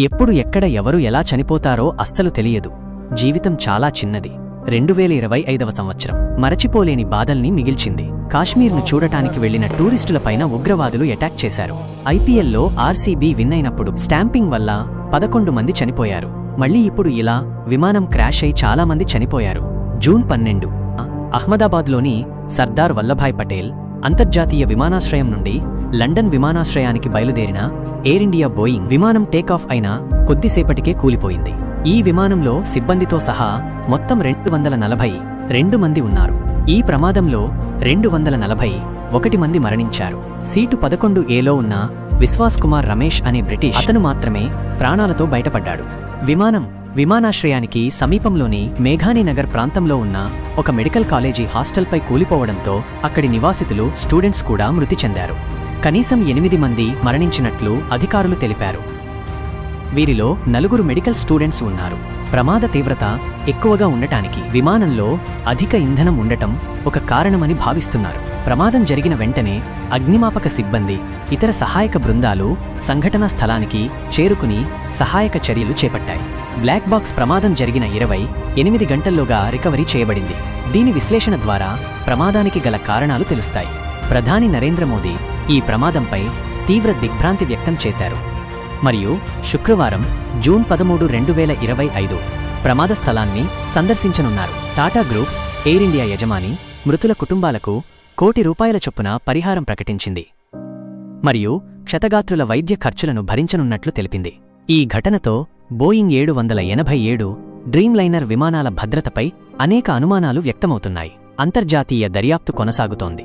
ఎప్పుడు ఎక్కడ ఎవరు ఎలా చనిపోతారో అస్సలు తెలియదు. జీవితం చాలా చిన్నది. రెండు వేల ఇరవై ఐదవ సంవత్సరం. మరచిపోలేని బాధల్ని మిగిల్చింది. కాశ్మీర్ను చూడటానికి వెళ్ళిన టూరిస్టులపైన ఉగ్రవాదులు అటాక్ చేశారు. ఐపీఎల్లో ఆర్సీబీ విన్ అయినప్పుడు స్టాంపింగ్ వల్ల పదకొండు మంది చనిపోయారు. మళ్ళీ ఇప్పుడు ఇలా విమానం క్రాష్ అయి చాలా మంది చనిపోయారు. జూన్ పన్నెండు. అహ్మదాబాద్లోని సర్దార్ వల్లభాయ్ పటేల్ అంతర్జాతీయ విమానాశ్రయం నుండి లండన్ విమానాశ్రయానికి బయలుదేరిన ఎయిర్ ఇండియా బోయింగ్ విమానం టేకాఫ్ అయిన కొద్దిసేపటికే కూలిపోయింది. ఈ విమానంలో సిబ్బందితో సహా మొత్తం రెండు వందల నలభై రెండు మంది ఉన్నారు. ఈ ప్రమాదంలో రెండు వందల నలభై ఒకటి మంది మరణించారు. సీటు పదకొండు ఏలో ఉన్న విశ్వాస్ కుమార్ రమేష్ అనే బ్రిటిష్ అతను మాత్రమే ప్రాణాలతో బయటపడ్డాడు. విమానం విమానాశ్రయానికి సమీపంలోని మేఘాని నగర్ ప్రాంతంలో ఉన్న ఒక మెడికల్ కాలేజీ హాస్టల్పై కూలిపోవడంతో అక్కడి నివాసితులు స్టూడెంట్స్ కూడా మృతి చెందారు. కనీసం ఎనిమిది మంది మరణించినట్లు అధికారులు తెలిపారు. వీరిలో నలుగురు మెడికల్ స్టూడెంట్స్ ఉన్నారు. ప్రమాద తీవ్రత ఎక్కువగా ఉండటానికి విమానంలో అధిక ఇంధనం ఉండటం ఒక కారణమని భావిస్తున్నారు. ప్రమాదం జరిగిన వెంటనే అగ్నిమాపక సిబ్బంది ఇతర సహాయక బృందాలు సంఘటనా స్థలానికి చేరుకుని సహాయక చర్యలు చేపట్టాయి. బ్లాక్ బాక్స్ ప్రమాదం జరిగిన ఇరవై ఎనిమిది గంటల్లోగా రికవరీ చేయబడింది. దీని విశ్లేషణ ద్వారా ప్రమాదానికి గల కారణాలు తెలుస్తాయి. ప్రధాని నరేంద్ర మోదీ ఈ ప్రమాదంపై తీవ్ర దిగ్భ్రాంతి వ్యక్తం చేశారు. మరియు శుక్రవారం జూన్ పదమూడు రెండు వేల ఇరవై ఐదు ప్రమాద స్థలాన్ని సందర్శించనున్నారు. టాటా గ్రూప్ ఎయిర్ ఇండియా యజమాని మృతుల కుటుంబాలకు కోటి రూపాయల చొప్పున పరిహారం ప్రకటించింది. మరియు క్షతగాత్రుల వైద్య ఖర్చులను భరించనున్నట్లు తెలిపింది. ఈ ఘటనతో బోయింగ్ ఏడు వందల ఎనభై ఏడు డ్రీమ్లైనర్ విమానాల భద్రతపై అనేక అనుమానాలు వ్యక్తమవుతున్నాయి. అంతర్జాతీయ దర్యాప్తు కొనసాగుతోంది.